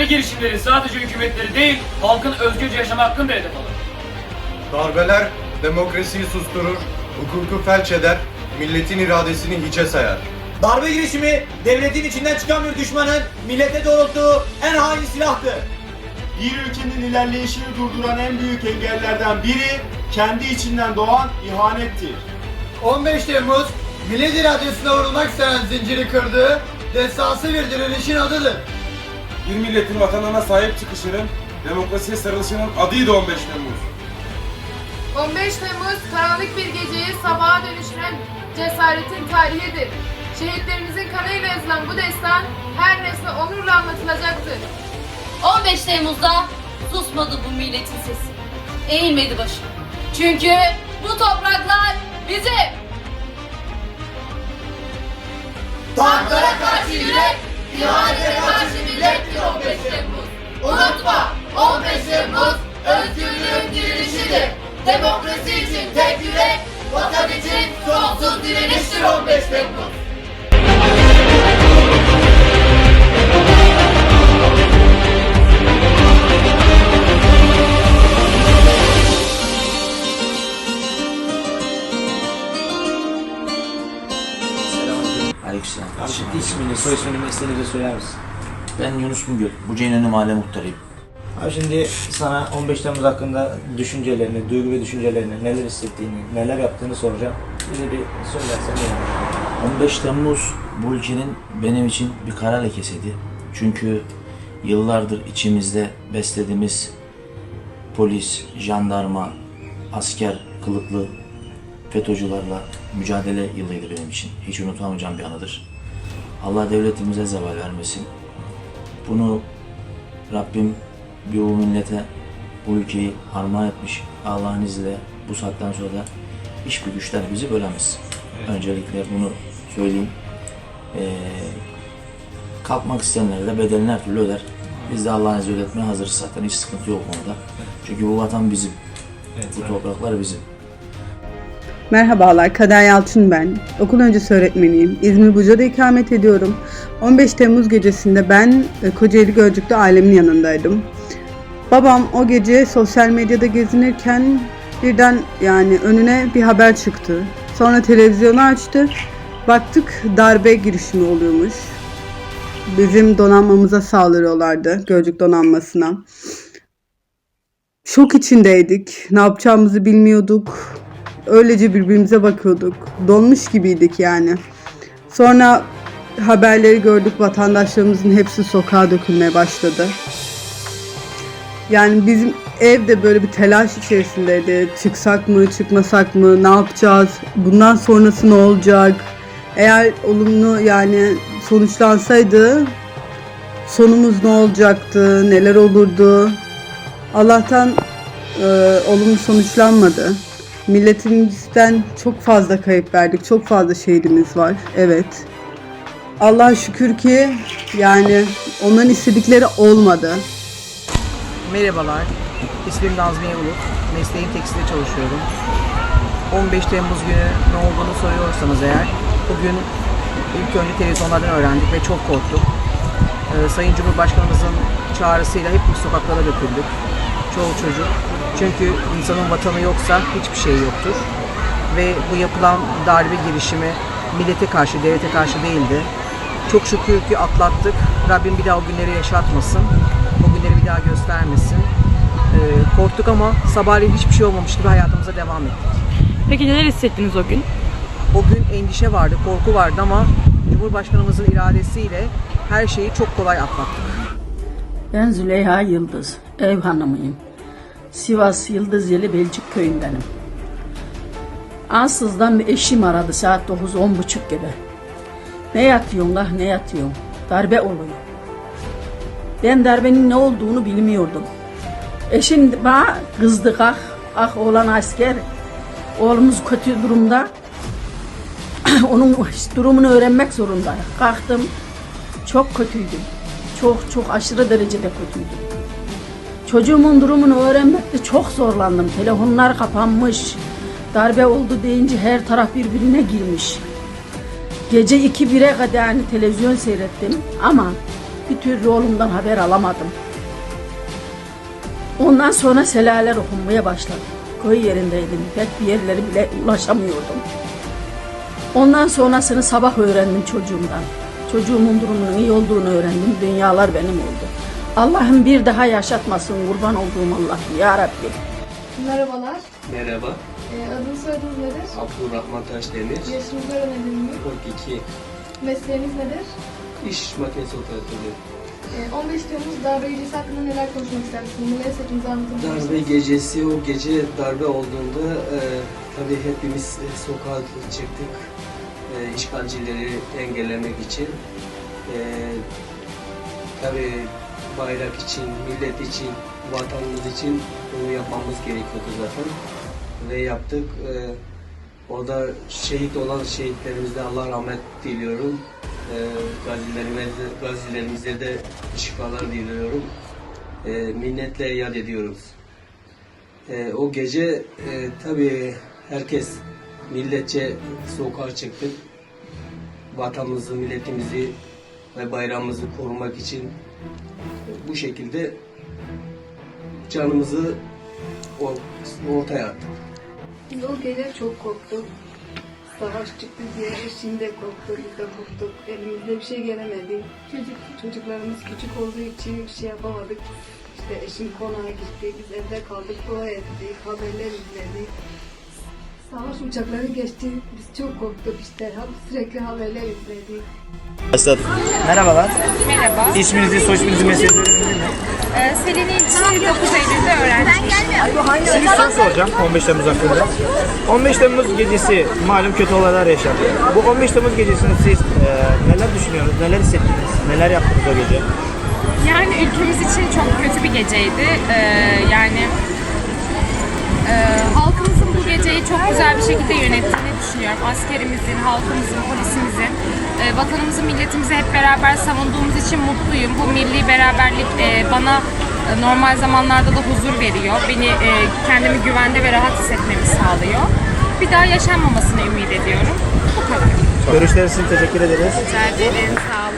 Darbe girişimleri sadece hükümetleri değil, halkın özgürce yaşam hakkını da hedef alır. Darbeler demokrasiyi susturur, hukuku felç eder, milletin iradesini hiçe sayar. Darbe girişimi devletin içinden çıkan bir düşmanın millete doğrulttuğu en hain silahtır. Bir ülkenin ilerleyişini durduran en büyük engellerden biri kendi içinden doğan ihanettir. 15 Temmuz millet iradesine vurulmak istenen zinciri kırdığı destansı bir direnişin adıdır. Bir milletin vatanına sahip çıkışının, demokrasiye sarılışının adıydı 15 Temmuz. 15 Temmuz karanlık bir geceyi sabaha dönüştüren cesaretin tarihidir. Şehitlerimizin kanıyla yazılan bu destan her nesle onurla anlatılacaktır. 15 Temmuz'da susmadı bu milletin sesi. Eğilmedi başı. Çünkü bu topraklar bizim. Tanklara karşı yürek, ihanete karşı millettir 15 Temmuz. Unutma 15 Temmuz özgürlüğün direnişidir. Demokrasi için tek yürek, vatan için sonsuz direniştir 15 Temmuz. Aleykümselam. Şimdi ismini, soy ismini, mesleğini de söyler misin? Ben Yunus Mugül. Bu Ceynönü Mahalle Muhtarıyım. Abi şimdi sana 15 Temmuz hakkında düşüncelerini, duygu ve düşüncelerini, neler hissettiğini, neler yaptığını soracağım. Bize bir söylersen iyi olur. 15 Temmuz bu ülkenin benim için bir kara lekesiydi. Çünkü yıllardır içimizde beslediğimiz polis, jandarma, asker kılıklı FETÖ'cülerle mücadele yılıydı benim için. Hiç unutamayacağım bir anıdır. Allah devletimize zeval vermesin. Bunu Rabbim bir bu millete bu ülkeyi armağan etmiş. Allah'ın izniyle bu saatten sonra da hiçbir güçler bizi bölemez. Öncelikle bunu söyleyeyim. Ee, kalkmak isteyenler de bedelini her türlü öder. Biz de Allah'ın izniyle ödetmeye hazırız zaten. Hiç sıkıntı yok onda. Çünkü bu vatan bizim. Bu topraklar bizim. Merhabalar, Kader Yalçın ben. Okul öncesi öğretmeniyim. İzmir Buca'da ikamet ediyorum. 15 Temmuz gecesinde ben e, Kocaeli Gölcük'te ailemin yanındaydım. Babam o gece sosyal medyada gezinirken birden yani önüne bir haber çıktı. Sonra televizyonu açtı. Baktık darbe girişimi oluyormuş. Bizim donanmamıza saldırıyorlardı, Gölcük donanmasına. Şok içindeydik. Ne yapacağımızı bilmiyorduk. Öylece birbirimize bakıyorduk. Donmuş gibiydik yani. Sonra haberleri gördük. Vatandaşlarımızın hepsi sokağa dökülmeye başladı. Yani bizim evde böyle bir telaş içerisindeydi. Çıksak mı, çıkmasak mı, ne yapacağız, bundan sonrası ne olacak? Eğer olumlu yani sonuçlansaydı sonumuz ne olacaktı, neler olurdu? Allah'tan e, olumlu sonuçlanmadı. Milletimizden çok fazla kayıp verdik. Çok fazla şehidimiz var. Evet. Allah'a şükür ki yani onların istedikleri olmadı. Merhabalar, ismim Nazmiye Bulut. Mesleğim tekstilde çalışıyorum. 15 Temmuz günü ne olduğunu soruyorsanız eğer, bugün ilk önce televizyonlardan öğrendik ve çok korktuk. Ee, Sayın Cumhurbaşkanımızın çağrısıyla hepimiz sokaklara döküldük. Çoğu çocuk. Çünkü insanın vatanı yoksa hiçbir şey yoktur. Ve bu yapılan darbe girişimi millete karşı, devlete karşı değildi. Çok şükür ki atlattık. Rabbim bir daha o günleri yaşatmasın. O günleri bir daha göstermesin. Ee, korktuk ama sabahleyin hiçbir şey olmamış gibi hayatımıza devam ettik. Peki neler hissettiniz o gün? O gün endişe vardı, korku vardı ama Cumhurbaşkanımızın iradesiyle her şeyi çok kolay atlattık. Ben Züleyha Yıldız, ev hanımıyım. Sivas Yıldız Yeli Belçik köyündenim. Ansızdan bir eşim aradı saat 9 buçuk gibi. Ne yatıyorsun lah ne yatıyorsun? Darbe oluyor. Ben darbenin ne olduğunu bilmiyordum. Eşim bana kızdı ah, ah oğlan asker. Oğlumuz kötü durumda. Onun durumunu öğrenmek zorundayım. Kalktım. Çok kötüydüm. Çok çok aşırı derecede kötüydüm. Çocuğumun durumunu öğrenmekte çok zorlandım. Telefonlar kapanmış. Darbe oldu deyince her taraf birbirine girmiş. Gece 2-1'e kadar yani televizyon seyrettim ama Bir türlü oğlumdan haber alamadım. Ondan sonra selaler okunmaya başladı. Köy yerindeydim. Pek bir yerlere bile ulaşamıyordum. Ondan sonrasını sabah öğrendim çocuğumdan. Çocuğumun durumunun iyi olduğunu öğrendim. Dünyalar benim oldu. Allah'ım bir daha yaşatmasın kurban olduğum Allah'ım ya Rabbi. Merhabalar. Merhaba, Ee, adınız soyadınız nedir? Abdurrahman Taşdemir. Yaşınızı öğrenebilir miyim? 42 Mesleğiniz nedir? iş makinesi operatörü. Ee, 15 Temmuz darbe gecesi hakkında neler konuşmak istersiniz? Neler hissettinizi anlatır mısınız? Darbe gecesi, o gece darbe olduğunda e, tabii hepimiz e, sokağa çıktık. E, işgalcileri engellemek için. E, tabii bayrak için, millet için, vatanımız için bunu yapmamız gerekiyordu zaten. Ve yaptık. E, orada şehit olan şehitlerimize Allah rahmet diliyorum. E, gazilerimize, gazilerimize de şifalar diliyorum. E, minnetle yad ediyoruz. E, o gece e, tabii herkes milletçe sokağa çıktık. Vatanımızı, milletimizi ve bayrağımızı korumak için bu şekilde canımızı or- ortaya attık. Biz o gece çok korktuk. Savaş çıktı diye eşim de korktu, biz de korktuk. Elimizde bir şey gelemedi. Çocuk, çocuklarımız küçük olduğu için bir şey yapamadık. İşte eşim konağa gitti, biz evde kaldık, dua ettik, haberler izledik. Savaş uçakları geçti, biz çok korktuk işte. Hep sürekli haberler izledik. Merhabalar. Merhaba. İsminizi, soy isminizi, mesleğinizi? Ee, Selin İlçin 9 Eylül'de öğrenciyim. Size bir soru soracağım 15 Temmuz hakkında. 15 Temmuz gecesi malum kötü olaylar yaşandı. Bu 15 Temmuz gecesini siz e, neler düşünüyorsunuz, neler hissettiniz, neler yaptınız o gece? Yani ülkemiz için çok kötü bir geceydi. Ee, yani e, halkımızın bu geceyi çok güzel bir şekilde yönettiğini düşünüyorum. Askerimizin, halkımızın, polisimizin, e, vatanımızı, milletimizi hep beraber savunduğumuz için mutluyum. Bu milli beraberlik e, bana e, normal zamanlarda da huzur veriyor. Beni kendimi güvende ve rahat hissetmemi sağlıyor. Bir daha yaşanmamasını ümit ediyorum. Bu kadar. Görüşleriniz için teşekkür ederiz. Rica ederim. Sağ olun.